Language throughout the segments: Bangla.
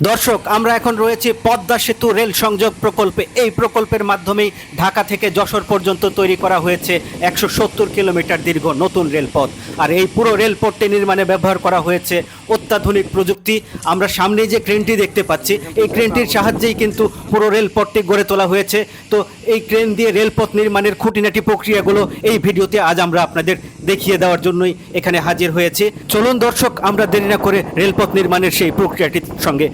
দর্শক, আমরা এখন রয়েছি পদ্মা সেতু রেল সংযোগ প্রকল্পে। এই প্রকল্পের মাধ্যমেই ঢাকা থেকে যশোর পর্যন্ত তৈরি করা হয়েছে একশো সত্তর কিলোমিটার দীর্ঘ নতুন রেলপথ। আর এই পুরো রেলপথটি নির্মাণে ব্যবহার করা হয়েছে অত্যাধুনিক প্রযুক্তি। আমরা সামনে যে ক্রেনটি দেখতে পাচ্ছি, এই ক্রেনটির সাহায্যেই কিন্তু পুরো রেলপথটি গড়ে তোলা হয়েছে। তো এই ক্রেন দিয়ে রেলপথ নির্মাণের খুঁটিনাটি প্রক্রিয়াগুলো এই ভিডিওতে আজ আমরা আপনাদের দেখিয়ে দেওয়ার জন্যই এখানে হাজির হয়েছি। চলুন দর্শক, আমরা দেরি না করে রেলপথ নির্মাণের সেই প্রক্রিয়াটির সঙ্গে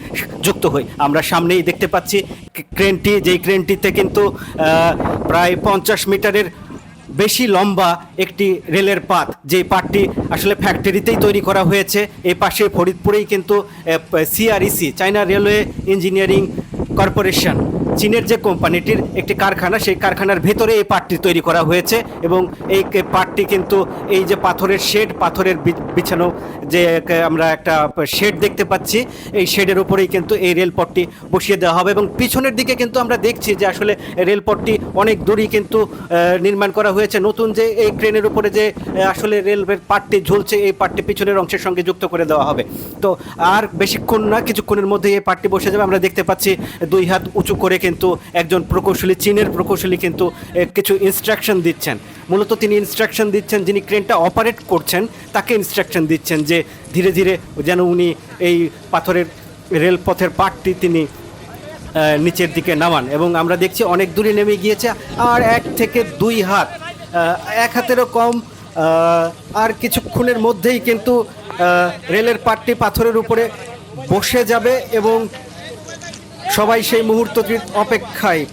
যুক্ত হই। আমরা সামনেই দেখতে পাচ্ছি ক্রেনটি, যেই ক্রেনটিতে কিন্তু প্রায় পঞ্চাশ মিটারের বেশি লম্বা একটি রেলের পাত যে পাতটি আসলে ফ্যাক্টরিতেই তৈরি করা হয়েছে, এই পাশে ফরিদপুরেই কিন্তু CREC China Railway Engineering Corporation চীনের যে কোম্পানিটির একটি কারখানা, সেই কারখানার ভেতরে এই পাটটি তৈরি করা হয়েছে এবং এই পাটটি কিন্তু এই যে পাথরের শেড, পাথরের বিছানো যে আমরা একটা শেড দেখতে পাচ্ছি, এই শেডের উপরেই কিন্তু এই রেলপথটি বসিয়ে দেওয়া হবে এবং পিছনের দিকে কিন্তু আমরা দেখছি যে আসলে রেলপথটি অনেক দূরই কিন্তু নির্মাণ করা হয়েছে। নতুন যে এই ট্রেনের উপরে যে আসলে রেলওয়ের পাটটি ঝুলছে, এই পাটটি পিছনের অংশের সঙ্গে যুক্ত করে দেওয়া হবে। তো আর বেশিক্ষণ না, কিছুক্ষণের মধ্যে এই পাটটি বসে যাবে। আমরা দেখতে পাচ্ছি দুই হাত উঁচু করে কিন্তু একজন প্রকৌশলী, চীনের প্রকৌশলী কিন্তু কিছু ইনস্ট্রাকশন দিচ্ছেন। মূলত তিনি ইনস্ট্রাকশন দিচ্ছেন, যিনি ক্রেনটা অপারেট করছেন, তাকে ইনস্ট্রাকশন দিচ্ছেন যে ধীরে ধীরে যেন উনি এই পাথরের রেলপথের পাটটি তিনি নিচের দিকে নামান। এবং আমরা দেখছি অনেক দূরে নেমে গিয়েছে, আর এক থেকে দুই হাত এক হাতেরও কম আর কিছুক্ষণের মধ্যেই কিন্তু রেলের পাটটি পাথরের উপরে বসে যাবে এবং সবাই সেই মুহূর্তটির অপেক্ষায়।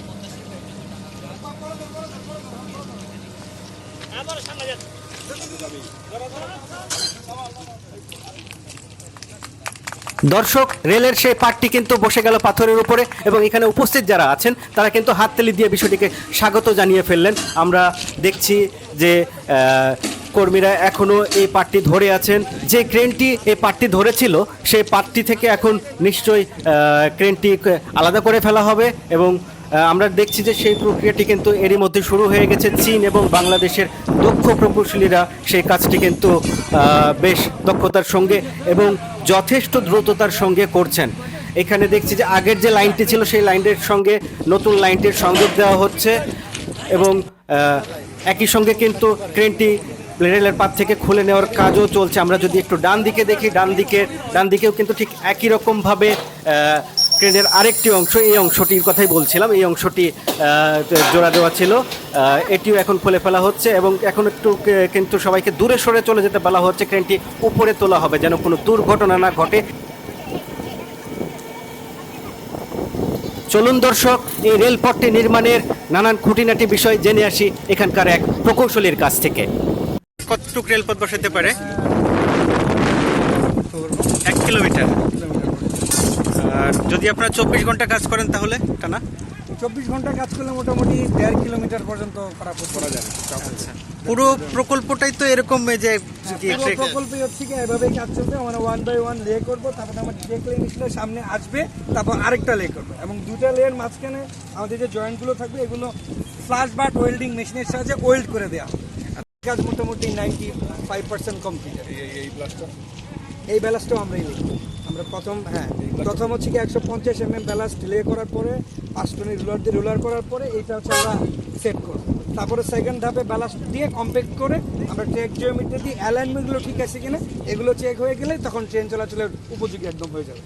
দর্শক, রেলের সেই পাটটি কিন্তু বসে গেল পাথরের উপরে এবং এখানে উপস্থিত যারা আছেন, তারা কিন্তু হাততালি দিয়ে বিষয়টিকে স্বাগত জানিয়ে ফেললেন। আমরা দেখছি যে কর্মীরা এখনও এই পাটটি ধরে আছেন। যে ক্রেনটি এই পাটটি ধরেছিল, সেই পাটটি থেকে এখন নিশ্চয়ই ক্রেনটি আলাদা করে ফেলা হবে এবং আমরা দেখছি যে সেই প্রক্রিয়াটি কিন্তু এরই মধ্যে শুরু হয়ে গেছে। চীন এবং বাংলাদেশের দক্ষ প্রকৌশলীরা সেই কাজটি কিন্তু বেশ দক্ষতার সঙ্গে এবং যথেষ্ট দ্রুততার সঙ্গে করছেন। এখানে দেখছি যে আগের যে লাইনটি ছিল, সেই লাইনটির সঙ্গে নতুন লাইনটির সংযোগ দেওয়া হচ্ছে এবং একই সঙ্গে কিন্তু ক্রেনটি রেলের পাত থেকে খুলে নেওয়ার কাজও চলছে। আমরা যদি একটু ডান দিকে দেখি, ডান দিকে ডান দিকেও কিন্তু ঠিক একই রকমভাবে ট্রেনের আরেকটি অংশ, এই অংশটির কথাই বলছিলাম, এই অংশটি জোড়া দেওয়া ছিল। এটিও এখন খুলে ফেলা হচ্ছে এবং এখন একটু কিন্তু সবাইকে দূরে সরে চলে যেতে বলা হচ্ছে ক্রেনটি উপরে তোলা হবে যেন কোনো দুর্ঘটনা না ঘটে। চলুন দর্শক, এই রেলপথটি নির্মাণের নানান খুঁটিনাটি বিষয় জেনে আসি এখানকার এক প্রকৌশলীর কাছ থেকে। কতটুক রেলপথ বসাতে পারে? এক কিলোমিটার। আর যদি আপনারা চব্বিশ ঘণ্টা কাজ করেন তাহলে টানা? চব্বিশ ঘণ্টা কাজ করলে মোটামুটি দেড় কিলোমিটার পর্যন্ত করা যাবে। আচ্ছা। পুরো প্রকল্পটাই তো এরকম যে কি পুরো হচ্ছে কি এভাবেই কাজ চলবে। আমরা ওয়ান বাই ওয়ান লে করব তারপর আমার যে মেশিনটা সামনে আসবে তারপর আরেকটা লে করব। এবং দুটা লেয়ের মাঝখানে আমাদের যে জয়েন্টগুলো থাকবে এগুলো ফ্লাশ বাট ওয়েল্ডিং মেশিনের সাহায্যে ওয়েল্ড করে দেওয়া হবে। কাজ মোটামুটি নাইনটি ফাইভ পার্সেন্ট কমপ্লিট এই ব্যালান্সটাও আমরাই নিই। আমরা প্রথম হ্যাঁ প্রথম হচ্ছে কি একশো পঞ্চাশ এম এম ব্যালান্স লে করার পরে টনের রুলার দিয়ে রুলার করার পরে এইটা হচ্ছে আমরা সেট করব। তারপরে সেকেন্ড ধাপে ব্যালান্স দিয়ে কম্প্যাক্ট করে আমরা ট্রেক জিওমিটার দিয়ে অ্যালাইনমেন্টগুলো ঠিক আছে কিনা এগুলো চেক হয়ে গেলে তখন ট্রেন চলাচলের উপযোগী একদম হয়ে যাবে।